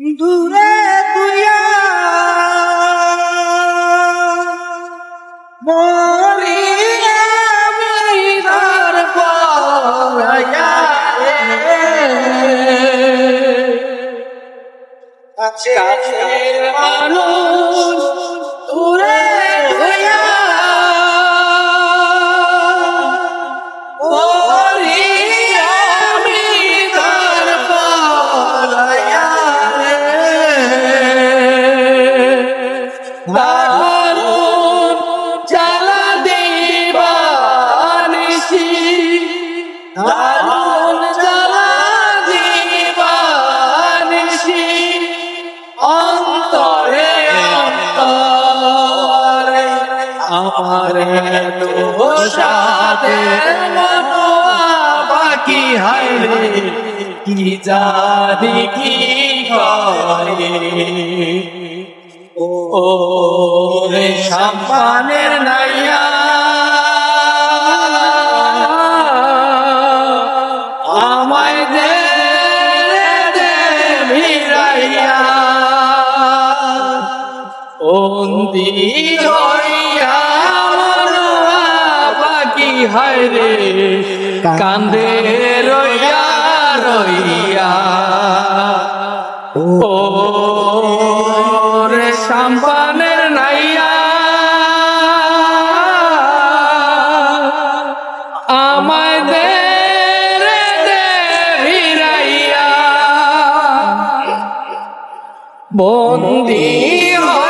দূরে তুইয়া মরি আমি কাছের মানুষ সাথে বাকি রে কি জানি কি ও রে সম্মানের নাইয়া, আমায় দে দে ভিড়াইয়া অন্দি হইয়া হয় রে কান্দে রইয়া রইয়া। ও। রে সাম্পানের নাইয়া। আমায় দে রে দে ভিড়াইয়া। বন্দি হইয়া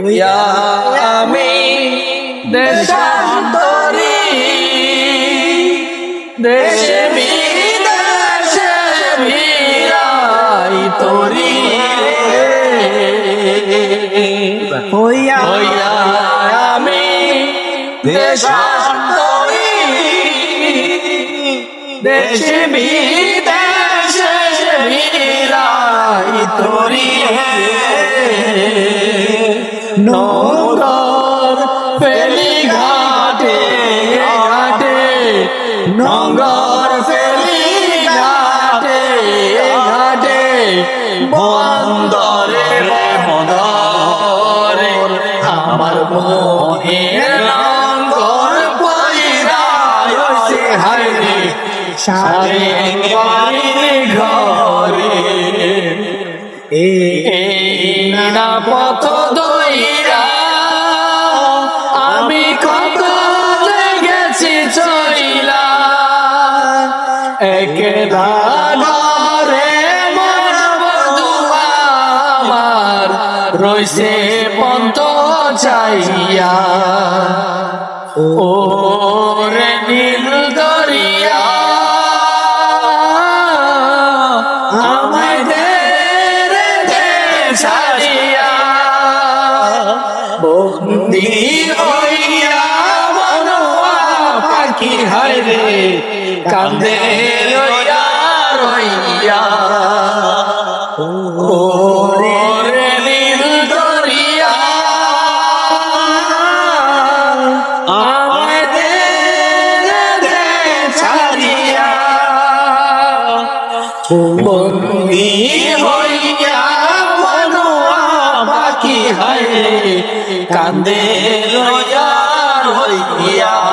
হইয়া আমি দেশান্তরী দেশে বিদেশে বিরাই তরি হইয়া হইয়া আমি দেশান্তরী দেশে বিদেশে বিরাই তরি নগর ফেলি ঘাটে ঘাটে, নগর ফেলি ঘাটে ঘাটে, বন্দরে বন্দরে, আমার মোহের নগর পয়রায় সে হাইরে সারে বাড়ির ঘরে। এই না পথ রইছে পন্ত চাইয়া ও রে নীল দরিয়া, আমায় দে রে দে ছাড়িয়া। বন্দি হইয়া মনোয়া পাখি হায় রে, কান্দে রইয়া। বন্দি হইয়া মনোয়া হয় কান্দে রোজার রইয়া